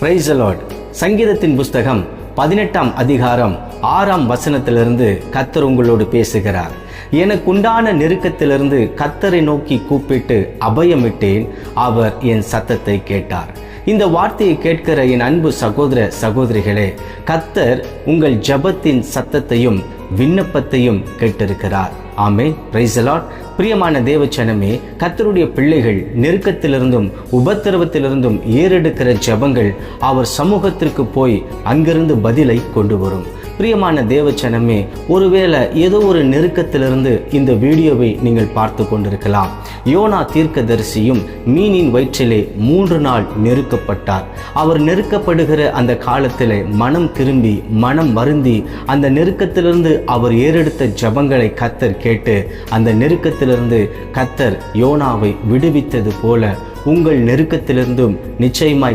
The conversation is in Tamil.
பிரைஸ் சங்கீதத்தின் புஸ்தகம் பதினெட்டாம் அதிகாரம் ஆறாம் வசனத்திலிருந்து கத்தர் உங்களோடு பேசுகிறார். எனக்குண்டான நெருக்கத்திலிருந்து கத்தரை நோக்கி கூப்பிட்டு அபயமிட்டேன். அவர் என் சத்தத்தை கேட்டார். இந்த வார்த்தையை கேட்கிற என் அன்பு சகோதர சகோதரிகளே கத்தர் உங்கள் ஜபத்தின் சத்தத்தையும் விண்ணப்பத்தையும் கேட்டிருக்கிறார். ஆமே பிரைசலாட் பிரியமான தேவச்சனமே கத்தருடைய பிள்ளைகள் நெருக்கத்திலிருந்தும் உபத்திரவத்திலிருந்தும் ஏறெடுக்கிற ஜபங்கள் அவர் சமூகத்திற்கு போய் அங்கிருந்து பதிலை கொண்டு வரும். பிரியமான தேவச்சனமே ஒருவேளை ஏதோ ஒரு நெருக்கத்திலிருந்து இந்த வீடியோவை நீங்கள் பார்த்து கொண்டிருக்கலாம். யோனா தீர்க்கதரிசியும் மீனின் வயிற்றிலே மூன்று நாள் நெருக்கப்பட்டார். அவர் நெருக்கப்படுகிற அந்த காலத்தில் மனம் திரும்பி மனம் வருந்தி அந்த நெருக்கத்திலிருந்து அவர் ஏறெடுத்த ஜபங்களை கத்தர் கேட்டு அந்த நெருக்கத்திலிருந்து கத்தர் யோனாவை விடுவித்தது போல உங்கள் நெருக்கத்திலிருந்தும் நிச்சயமாய்